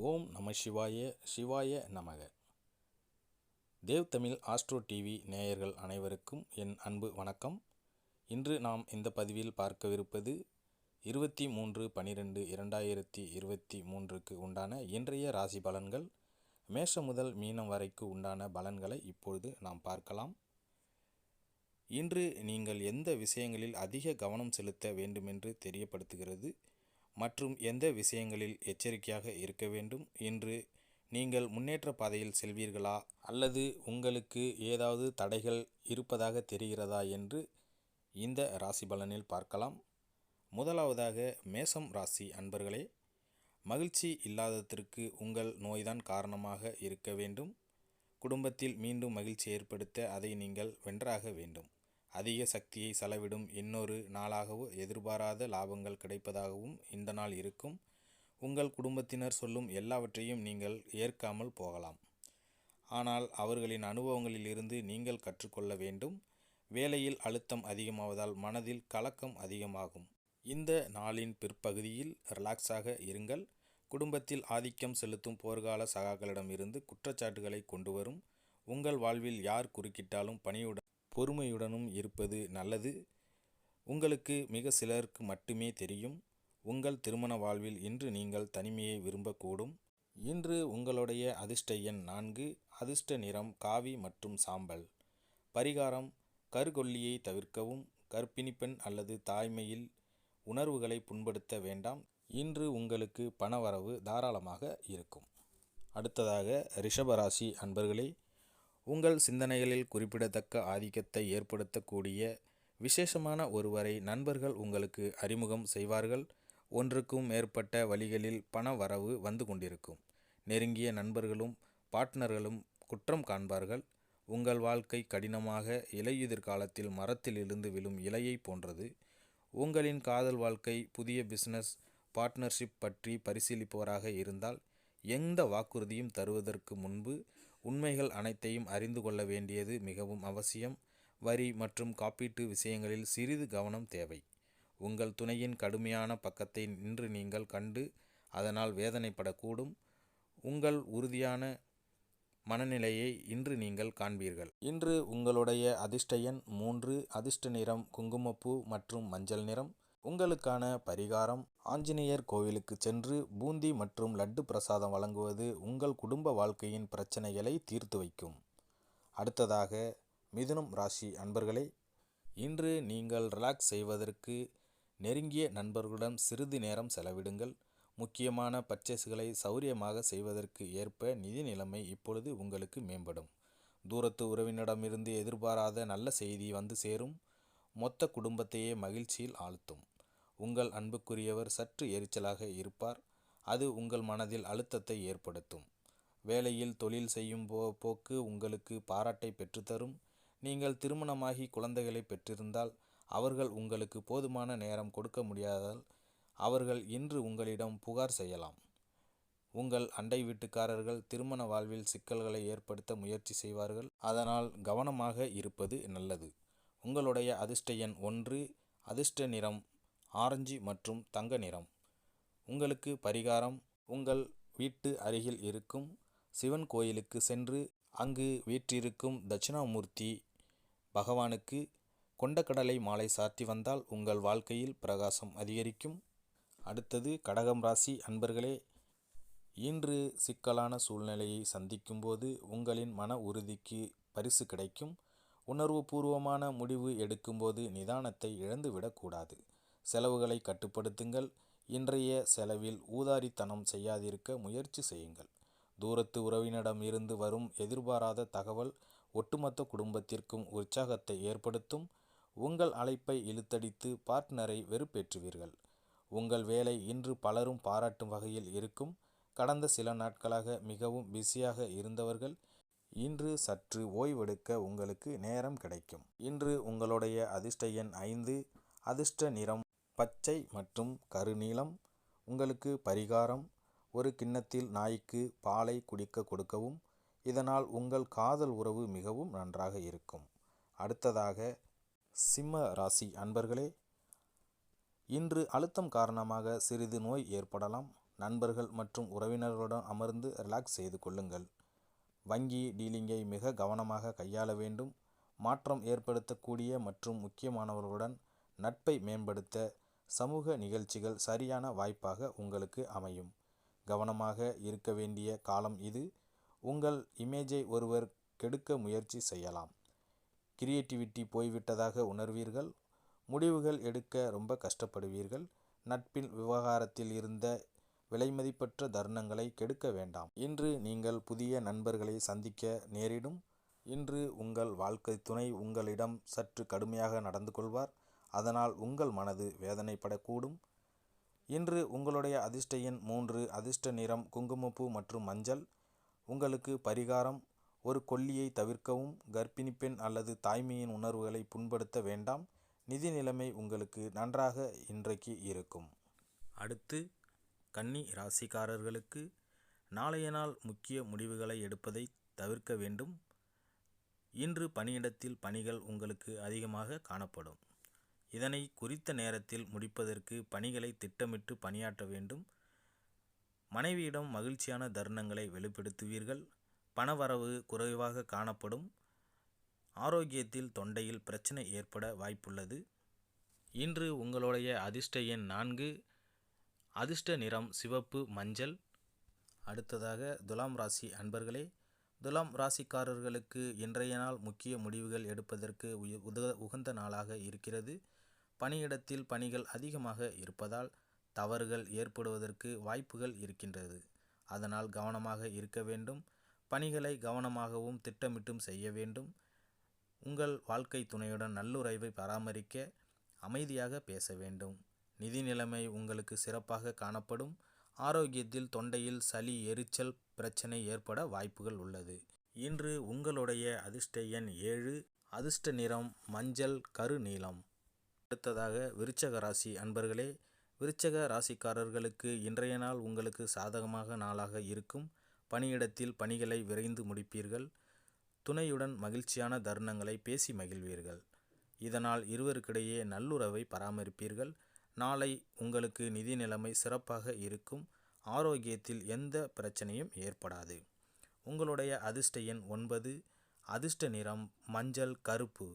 ஓம் நம சிவாய சிவாய நமக. தேவ் தமிழ் ஆஸ்ட்ரோ டிவி நேயர்கள் அனைவருக்கும் என் அன்பு வணக்கம். இன்று நாம் இந்த பதிவில் பார்க்கவிருப்பது இருபத்தி மூன்று பனிரெண்டு இரண்டாயிரத்தி இருபத்தி மூன்றுக்கு உண்டான இன்றைய ராசி பலன்கள். மேஷம் முதல் மீனம் வரைக்கு உண்டான பலன்களை இப்பொழுது நாம் பார்க்கலாம். இன்று நீங்கள் எந்த விஷயங்களில் அதிக கவனம் செலுத்த வேண்டுமென்று தெரியப்படுத்துகிறது? மற்றும் எந்த விஷயங்களில் எச்சரிக்கையாக இருக்க வேண்டும்? என்று நீங்கள் முன்னேற்ற பாதையில் செல்வீர்களா? அல்லது உங்களுக்கு ஏதாவது தடைகள் இருப்பதாக தெரிகிறதா? என்று இந்த ராசி பலனில் பார்க்கலாம். முதலாவதாக மேசம் ராசி அன்பர்களே மகிழ்ச்சி இல்லாததற்கு உங்கள் நோய்தான் காரணமாக இருக்க வேண்டும். குடும்பத்தில் மீண்டும் மகிழ்ச்சி ஏற்படுத்த அதை நீங்கள் வென்றாக வேண்டும். அதிக சக்தியை செலவிடும் இன்னொரு நாளாகவோ எதிர்பாராத லாபங்கள் கிடைப்பதாகவும் இந்த நாள் இருக்கும். உங்கள் குடும்பத்தினர் சொல்லும் எல்லாவற்றையும் நீங்கள் ஏற்காமல் போகலாம். ஆனால் அவர்களின் அனுபவங்களிலிருந்து நீங்கள் கற்றுக்கொள்ள வேண்டும். வேலையில் அழுத்தம் அதிகமாவதால் மனதில் கலக்கம் அதிகமாகும். இந்த நாளின் பிற்பகுதியில் ரிலாக்ஸாக இருங்கள். குடும்பத்தில் ஆதிக்கம் செலுத்தும் போர்க்கால சகாக்களிடம் இருந்து குற்றச்சாட்டுகளை கொண்டு வரும். உங்கள் வாழ்வில் யார் குறுக்கிட்டாலும் பணியுடன் பொறுமையுடனும் இருப்பது நல்லது. உங்களுக்கு மிக சிலருக்கு மட்டுமே தெரியும். உங்கள் திருமண வாழ்வில் இன்று நீங்கள் தனிமையை விரும்பக்கூடும். இன்று உங்களுடைய அதிர்ஷ்ட எண் நான்கு அதிர்ஷ்ட நிறம் காவி மற்றும் சாம்பல். பரிகாரம் கருகொல்லியை தவிர்க்கவும் கற்பிணி பெண் அல்லது தாய்மையில் உணர்வுகளை புண்படுத்த வேண்டாம். இன்று உங்களுக்கு பணவரவு தாராளமாக இருக்கும். அடுத்ததாக ரிஷபராசி அன்பர்களே உங்கள் சிந்தனைகளில் குறிப்பிடத்தக்க ஆதிக்கத்தை ஏற்படுத்தக்கூடிய விசேஷமான ஒருவரை நண்பர்கள் உங்களுக்கு அறிமுகம் செய்வார்கள். ஒன்றுக்கும் மேற்பட்ட வழிகளில் பண வரவு வந்து கொண்டிருக்கும். நெருங்கிய நண்பர்களும் பார்ட்னர்களும் குற்றம் காண்பார்கள். உங்கள் வாழ்க்கை கடினமாக இலையுதிர் காலத்தில் மரத்திலிருந்து விழும் இலையை போன்றது. உங்களின் காதல் வாழ்க்கை புதிய பிசினஸ் பார்ட்னர்ஷிப் பற்றி பரிசீலிப்பவராக இருந்தால் எந்த வாக்குறுதியும் தருவதற்கு முன்பு உண்மைகள் அனைத்தையும் அறிந்து கொள்ள வேண்டியது மிகவும் அவசியம். வரி மற்றும் காப்பீட்டு விஷயங்களில் சிறிது கவனம் தேவை. உங்கள் துணையின் கடுமையான பக்கத்தை இன்று நீங்கள் கண்டு அதனால் வேதனைப்படக்கூடும். உங்கள் உறுதியான மனநிலையை இன்று நீங்கள் காண்பீர்கள். இன்று உங்களுடைய அதிர்ஷ்ட எண் மூன்று அதிர்ஷ்ட நிறம் குங்குமப்பூ மற்றும் மஞ்சள் நிறம். உங்களுக்கான பரிகாரம் ஆஞ்சநேயர் கோவிலுக்கு சென்று பூந்தி மற்றும் லட்டு பிரசாதம் வழங்குவது உங்கள் குடும்ப வாழ்க்கையின் பிரச்சனைகளை தீர்த்து வைக்கும். அடுத்ததாக மிதுனம் ராசி அன்பர்களே இன்று நீங்கள் ரிலாக்ஸ் செய்வதற்கு நெருங்கிய நண்பர்களுடன் சிறிது நேரம் செலவிடுங்கள். முக்கியமான பர்ச்சேஸ்களை சௌரியமாக செய்வதற்கு ஏற்ப நிதி நிலைமை இப்பொழுது உங்களுக்கு மேம்படும். தூரத்து உறவினரிடமிருந்து எதிர்பாராத நல்ல செய்தி வந்து சேரும். மொத்த குடும்பத்தையே மகிழ்ச்சியில் ஆழ்த்தும். உங்கள் அன்புக்குரியவர் சற்று எரிச்சலாக இருப்பார். அது உங்கள் மனதில் அழுத்தத்தை ஏற்படுத்தும். வேலையில் தொழில் செய்யும் போ போக்கு உங்களுக்கு பாராட்டை பெற்றுத்தரும். நீங்கள் திருமணமாகி குழந்தைகளை பெற்றிருந்தால் அவர்கள் உங்களுக்கு போதுமான நேரம் கொடுக்க முடியாதால் அவர்கள் இன்று உங்களிடம் புகார் செய்யலாம். உங்கள் அண்டை வீட்டுக்காரர்கள் திருமண வாழ்வில் சிக்கல்களை ஏற்படுத்த முயற்சி செய்வார்கள். அதனால் கவனமாக இருப்பது நல்லது. உங்களுடைய அதிர்ஷ்ட எண் ஒன்று அதிர்ஷ்ட நிறம் ஆரஞ்சு மற்றும் தங்க நிறம். உங்களுக்கு பரிகாரம் உங்கள் வீட்டு அருகில் இருக்கும் சிவன் கோயிலுக்கு சென்று அங்கு வீற்றிருக்கும் தட்சிணாமூர்த்தி பகவானுக்கு கொண்டக்கடலை மாலை சாத்தி வந்தால் உங்கள் வாழ்க்கையில் பிரகாசம் அதிகரிக்கும். அடுத்தது கடகம் ராசி அன்பர்களே இன்று சிக்கலான சூழ்நிலையை சந்திக்கும்போது உங்களின் மன உறுதிக்கு பரிசு கிடைக்கும். உணர்வுபூர்வமான முடிவு எடுக்கும்போது நிதானத்தை இழந்துவிடக்கூடாது. செலவுகளை கட்டுப்படுத்துங்கள். இன்றைய செலவில் ஊதாரித்தனம் செய்யாதிருக்க முயற்சி செய்யுங்கள். தூரத்து உறவினிடம் இருந்து வரும் எதிர்பாராத தகவல் ஒட்டுமொத்த குடும்பத்திற்கும் உற்சாகத்தை ஏற்படுத்தும். உங்கள் அழைப்பை இழுத்தடித்து பார்ட்னரை வெறுப்பேற்றுவீர்கள். உங்கள் வேலை இன்று பலரும் பாராட்டும் வகையில் இருக்கும். கடந்த சில நாட்களாக மிகவும் பிஸியாக இருந்தவர்கள் இன்று சற்று ஓய்வெடுக்க உங்களுக்கு நேரம் கிடைக்கும். இன்று உங்களுடைய அதிர்ஷ்ட எண் ஐந்து அதிர்ஷ்ட நிறம் பச்சை மற்றும் கருநீலம் உங்களுக்கு பரிகாரம். ஒரு கிண்ணத்தில் நாய்க்கு பாலை குடிக்க கொடுக்கவும் இதனால் உங்கள் காதல் உறவு மிகவும் நன்றாக இருக்கும். அடுத்ததாக சிம்ம ராசி அன்பர்களே இன்று அழுத்தம் காரணமாக சிறிது நோய் ஏற்படலாம். நண்பர்கள் மற்றும் உறவினர்களுடன் அமர்ந்து ரிலாக்ஸ் செய்து கொள்ளுங்கள். வங்கி டீலிங்கை மிக கவனமாக கையாள வேண்டும். மாற்றம் ஏற்படுத்தக்கூடிய மற்றும் முக்கியமானவர்களுடன் நட்பை மேம்படுத்த சமூக நிகழ்ச்சிகள் சரியான வாய்ப்பாக உங்களுக்கு அமையும். கவனமாக இருக்க வேண்டிய காலம் இது. உங்கள் இமேஜை ஒருவர் கெடுக்க முயற்சி செய்யலாம். கிரியேட்டிவிட்டி போய்விட்டதாக உணர்வீர்கள். முடிவுகள் எடுக்க ரொம்ப கஷ்டப்படுவீர்கள். நட்பில் விவகாரத்தில் இருந்த விலைமதிப்பற்ற தருணங்களை கெடுக்க வேண்டாம். இன்று நீங்கள் புதிய நண்பர்களை சந்திக்க நேரிடும். இன்று உங்கள் வாழ்க்கை துணை உங்களிடம் சற்று கடுமையாக நடந்து கொள்வார். அதனால் உங்கள் மனது வேதனைப்படக்கூடும். இன்று உங்களுடைய அதிர்ஷ்ட எண் மூன்று அதிர்ஷ்ட நிறம் குங்குமப்பூ மற்றும் மஞ்சள். உங்களுக்கு பரிகாரம் ஒரு கொல்லியை தவிர்க்கவும் கர்ப்பிணி பெண் அல்லது தாய்மையின் உணர்வுகளை புண்படுத்த வேண்டாம். நிதி நிலைமை உங்களுக்கு நன்றாக இன்றைக்கு இருக்கும். அடுத்து கன்னி ராசிக்காரர்களுக்கு நாளைய நாள் முக்கிய முடிவுகளை எடுப்பதை தவிர்க்க வேண்டும். இன்று பணியிடத்தில் பணிகள் உங்களுக்கு அதிகமாக காணப்படும். இதனை குறித்த நேரத்தில் முடிப்பதற்கு பணிகளை திட்டமிட்டு பணியாற்ற வேண்டும். மனைவியிடம் மகிழ்ச்சியான தருணங்களை வெளிப்படுத்துவீர்கள். பணவரவு குறைவாக காணப்படும். ஆரோக்கியத்தில் தொண்டையில் பிரச்சனை ஏற்பட வாய்ப்புள்ளது. இன்று உங்களுடைய அதிர்ஷ்ட எண் நான்கு. அதிர்ஷ்ட நிறம் சிவப்பு மஞ்சள். அடுத்ததாக துலாம் ராசி அன்பர்களே துலாம் ராசிக்காரர்களுக்கு இன்றைய நாள் முக்கிய முடிவுகள் எடுப்பதற்கு உய- உத உகந்த நாளாக இருக்கிறது. பணியிடத்தில் பணிகள் அதிகமாக இருப்பதால் தவறுகள் ஏற்படுவதற்கு வாய்ப்புகள் இருக்கின்றது. அதனால் கவனமாக இருக்க வேண்டும். பணிகளை கவனமாகவும் திட்டமிட்டும் செய்ய வேண்டும். உங்கள் வாழ்க்கை துணையுடன் நல்லுறவை பராமரிக்க அமைதியாக பேச வேண்டும். நிதி நிலைமை உங்களுக்கு சிறப்பாக காணப்படும். ஆரோக்கியத்தில் தொண்டையில் சளி எரிச்சல் பிரச்சனை ஏற்பட வாய்ப்புகள் உள்ளது. இன்று உங்களுடைய அதிர்ஷ்ட எண் ஏழு. அதிர்ஷ்ட நிறம் மஞ்சள் கரு நீலம் அடுத்ததாக விருச்சக ராசி அன்பர்களே விருச்சக ராசிக்காரர்களுக்கு இன்றைய நாள் உங்களுக்கு சாதகமாக நாளாக இருக்கும். பணியிடத்தில் பணிகளை விரைந்து முடிப்பீர்கள். துணையுடன் மகிழ்ச்சியான தருணங்களை பேசி மகிழ்வீர்கள். இதனால் இருவருக்கிடையே நல்லுறவை பராமரிப்பீர்கள். நாளை உங்களுக்கு நிதி நிலைமை சிறப்பாக இருக்கும். ஆரோக்கியத்தில் எந்த பிரச்சனையும் ஏற்படாது. உங்களுடைய அதிர்ஷ்ட எண் ஒன்பது. அதிர்ஷ்ட நிறம் மஞ்சள் கருப்பு.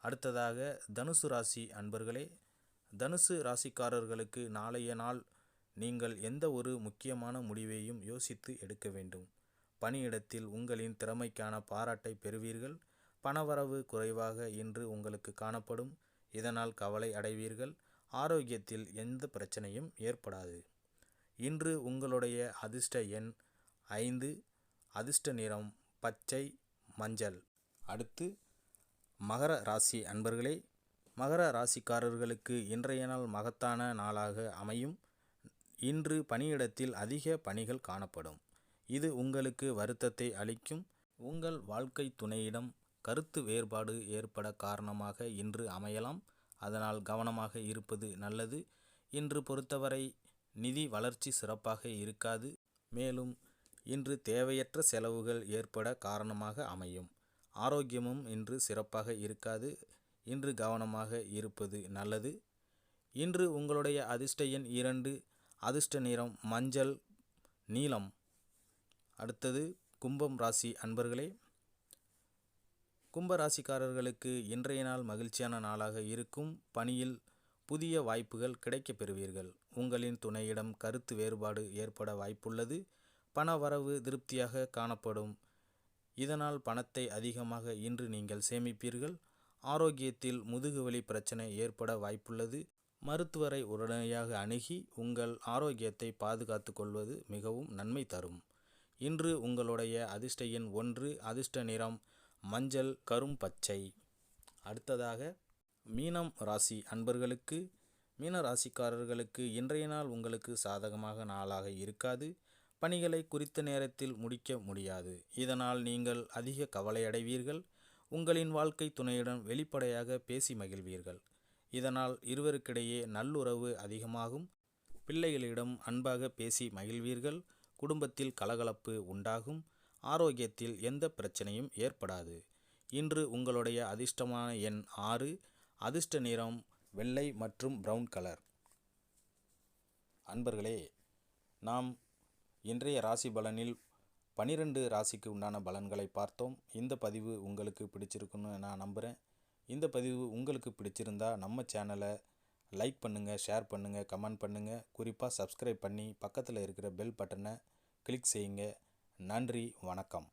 அடுத்ததாக தனுசு ராசி அன்பர்களே தனுசு ராசிக்காரர்களுக்கு நாளைய நாள் நீங்கள் எந்த ஒரு முக்கியமான முடிவையும் யோசித்து எடுக்க வேண்டும். பணியிடத்தில் உங்களின் திறமைக்கான பாராட்டை பெறுவீர்கள். பணவரவு குறைவாக இன்று உங்களுக்கு காணப்படும். இதனால் கவலை அடைவீர்கள். ஆரோக்கியத்தில் எந்த பிரச்சனையும் ஏற்படாது. இன்று உங்களுடைய அதிர்ஷ்ட எண் ஐந்து. அதிர்ஷ்ட நிறம் பச்சை மஞ்சள். அடுத்து மகர ராசி அன்பர்களே மகர ராசிக்காரர்களுக்கு இன்றைய நாள் மகத்தான நாளாக அமையும். இன்று பணியிடத்தில் அதிக பணிகள் காணப்படும். இது உங்களுக்கு வருத்தத்தை அளிக்கும். உங்கள் வாழ்க்கை துணையிடம் கருத்து வேறுபாடு ஏற்பட காரணமாக இன்று அமையலாம். அதனால் கவனமாக இருப்பது நல்லது. இன்று பொறுத்தவரை நிதி வளர்ச்சி சிறப்பாக இருக்காது. மேலும் இன்று தேவையற்ற செலவுகள் ஏற்பட காரணமாக அமையும். ஆரோக்கியமும் இன்று சிறப்பாக இருக்காது. இன்று கவனமாக இருப்பது நல்லது. இன்று உங்களுடைய அதிர்ஷ்ட எண் இரண்டு அதிர்ஷ்ட நிறம் மஞ்சள் நீலம். அடுத்தது கும்பம் ராசி அன்பர்களே. கும்ப ராசிக்காரர்களுக்கு இன்றைய நாள் மகிழ்ச்சியான நாளாக இருக்கும். பணியில் புதிய வாய்ப்புகள் கிடைக்கப் பெறுவீர்கள். உங்களின் துணையிடம் கருத்து வேறுபாடு ஏற்பட வாய்ப்புள்ளது. பண வரவு திருப்தியாக காணப்படும். இதனால் பணத்தை அதிகமாக இன்று நீங்கள் சேமிப்பீர்கள். ஆரோக்கியத்தில் முதுகுவலி பிரச்சனை ஏற்பட வாய்ப்புள்ளது. மருத்துவரை உடனடியாக அணுகி உங்கள் ஆரோக்கியத்தை பாதுகாத்து கொள்வது மிகவும் நன்மை தரும். இன்று உங்களுடைய அதிர்ஷ்ட எண் ஒன்று அதிர்ஷ்ட நிறம் மஞ்சள் கரும் பச்சை. அடுத்ததாக மீனம் ராசி அன்பர்களுக்கு. மீன ராசிக்காரர்களுக்கு இன்றைய நாள் உங்களுக்கு சாதகமாக நாளாக இருக்காது. பணிகளை குறித்த நேரத்தில் முடிக்க முடியாது. இதனால் நீங்கள் அதிக கவலையடைவீர்கள். உங்களின் வாழ்க்கை துணையுடன் வெளிப்படையாக பேசி மகிழ்வீர்கள். இதனால் இருவருக்கிடையே நல்லுறவு அதிகமாகும். பிள்ளைகளிடம் அன்பாக பேசி மகிழ்வீர்கள். குடும்பத்தில் கலகலப்பு உண்டாகும். ஆரோக்கியத்தில் எந்த பிரச்சனையும் ஏற்படாது. இன்று உங்களுடைய அதிர்ஷ்டமான எண் ஆறு. அதிர்ஷ்ட நிறம் வெள்ளை மற்றும் பிரவுன் கலர். அன்பர்களே நாம் இன்றைய ராசி பலனில் பனிரெண்டு ராசிக்கு உண்டான பலன்களை பார்த்தோம். இந்த பதிவு உங்களுக்கு பிடிச்சிருக்குன்னு நான் நம்புகிறேன் இந்த பதிவு உங்களுக்கு பிடிச்சிருந்தா நம்ம சேனலை லைக் பண்ணுங்கள் ஷேர் பண்ணுங்கள் கமெண்ட் பண்ணுங்கள் குறிப்பாக சப்ஸ்கிரைப் பண்ணி பக்கத்தில் இருக்கிற பெல் பட்டனை கிளிக் செய்யுங்க. நன்றி வணக்கம்.